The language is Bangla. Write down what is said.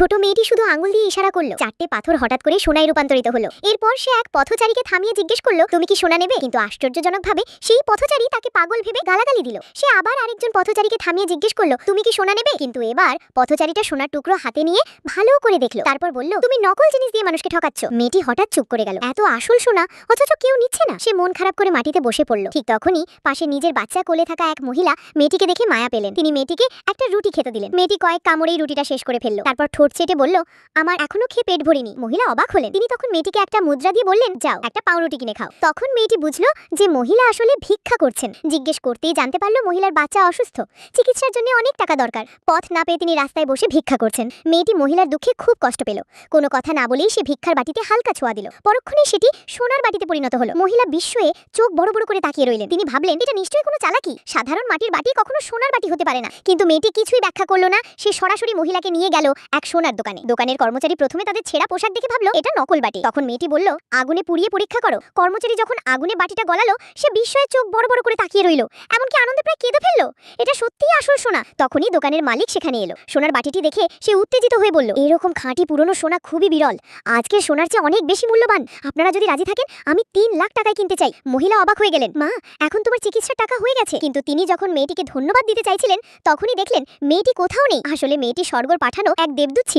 ছোট মেয়েটি শুধু আঙুল দিয়ে ইশারা করল। চারটে পাথর হঠাৎ করে সোনায় রূপান্তরিত হলো। এরপর সে এক পথচারীকে থামিয়ে জিজ্ঞেস করল, তুমি কি সোনা নেবে? কিন্তু আশ্চর্যজনকভাবে সেই পথচারী তাকে পাগল ভেবে গালাগালি দিল। সে আবার আরেকজন পথচারীকে থামিয়ে জিজ্ঞেস করল, তুমি কি সোনা নেবে? কিন্তু এবার পথচারীটা সোনার টুকরো হাতে নিয়ে ভালো করে দেখল। তারপর বলল, তুমি নকল জিনিস দিয়ে মানুষকে ঠকাচ্ছ। মেয়েটি হঠাৎ চুপ করে গেল। এত আসল সোনা? অথচ কেউ নিচ্ছে না? সে মন খারাপ করে মাটিতে বসে পড়ল। ঠিক তখনই পাশে নিজের বাচ্চা কোলে থাকা এক মহিলা মেয়েটিকে দেখে মায়া পেলেন। তিনি মেয়েটিকে একটা রুটি খেতে দিলেন। মেয়েটি কয়েক কামড়েই রুটিটা শেষ করে ফেলল। তারপর ঠোঁট চেটে বলল, আমার এখনও খেয়ে পেট ভরিনি। মহিলা অবাক হলেন। তিনি তখন মেয়েটিকে একটা মুদ্রা দিয়ে বললেন, যাও, একটা পাউরুটি কিনে খাও। তখন মেয়েটি বুঝলো যে মহিলা আসলে ভিক্ষা করছেন। জিজ্ঞেস করতেই জানতে পারল মহিলার বাচ্চা অসুস্থ। চিকিৎসার জন্য অনেক টাকা দরকার। পথ না পেয়ে তিনি রাস্তায় বসে ভিক্ষা করছেন। মেয়েটি মহিলার দুঃখে খুব কষ্ট পেল। কোনো কথা না বলেই সে ভিক্ষার বাটিতে হালকা ছোঁয়া দিল। পরক্ষণে সেটি সোনার বাটিতে পরিণত হলো। মহিলা বিস্ময়ে চোখ বড় বড় করে তাকিয়ে রইলেন। তিনি ভাবলেন, এটা নিশ্চয়ই কোনো চালাকি? সাধারণ মাটির বাটি কখনো সোনার বাটি হতে পারে না। কিন্তু মেয়েটি কিছুই ব্যাখ্যা করল না। সে সরাসরি মহিলাকে নিয়ে গেল এক সোনার দোকানে। দোকানের কর্মচারী প্রথমে তাদের ছেঁড়া পোশাক দেখে ভাবলো, এটা নকল বাটি। তখন মেয়েটি বলল, আগুনে পুড়িয়ে পরীক্ষা করো। কর্মচারী যখন আগুনে বাটিটা গলালো, সে বিস্ময়ে চোখ বড় বড় করে তাকিয়ে রইল, এমনকি আনন্দে প্রায় কেঁদে ফেলল। এটা সত্যিই আসল সোনা। তখনই দোকানের মালিক সেখানে এলো। সোনার বাটিটি দেখে সে উত্তেজিত হয়ে বলল, এরকম খাঁটি পুরনো সোনা খুবই বিরল। আজকের সোনার চেয়ে অনেক বেশি মূল্যবান। আপনারা যদি রাজি থাকেন, আমি তিন লাখ টাকায় কিনতে চাই। মহিলা অবাক হয়ে গেলেন, মা, এখন তোমার চিকিৎসার টাকা হয়ে গেছে। কিন্তু তিনি যখন মেয়েটিকে ধন্যবাদ দিতে চাইছিলেন, তখনই দেখলেন, মেয়েটি কোথাও নেই। আসলে মেয়েটি স্বর্গর পাঠানো এক দেবদূত it's